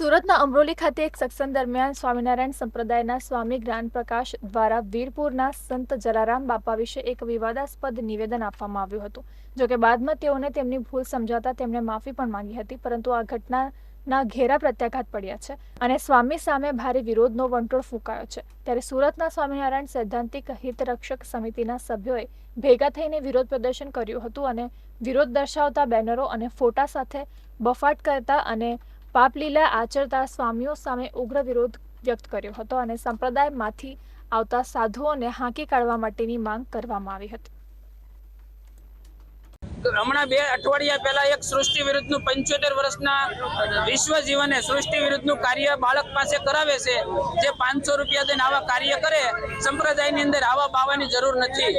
સુરતના અમરોલી ખાતે એક સત્સંગ દરમિયાન સ્વામિનારાયણ સંપ્રદાયના સ્વામી જ્ઞાનપ્રકાશ દ્વારા વીરપુરના સંત જલારામ બાપા વિશે એક વિવાદાસ્પદ નિવેદન આપવામાં આવ્યું હતું. જોકે બાદમાં તેઓને તેમની ભૂલ સમજાતા તેમણે માફી પણ માંગી હતી, પરંતુ આ ઘટનાના ઘેરા પ્રત્યાઘાત પડ્યા છે અને સ્વામી સામે ભારે વિરોધનો વંટોળ ફૂંકાયો છે. ત્યારે સુરતના સ્વામિનારાયણ સૈદ્ધાંતિક હિતરક્ષક સમિતિના સભ્યોએ ભેગા થઈને વિરોધ પ્રદર્શન કર્યું હતું અને વિરોધ દર્શાવતા બેનરો અને ફોટા સાથે બફાટ કરતા અને પાપલીલા આચરતા સ્વામીઓ સામે ઉગ્ર વિરોધ વ્યક્ત કર્યો હતો અને સંપ્રદાયમાંથી આવતા સાધુઓને હાંકી કાઢવા માટેની માંગ કરવામાં આવી હતી. હમણાં બે અઠવાડિયા પહેલા એક સૃષ્ટિ વિરુદ્ધનું પંચોતેર વર્ષના વિશ્વ જીવને સૃષ્ટિ વિરુદ્ધનું કાર્ય બાળક પાસે કરાવે છે, જે પાંચસો રૂપિયા દઈને આવા કાર્ય કરે, સંપ્રદાયની અંદર આવા બાવાની જરૂર નથી.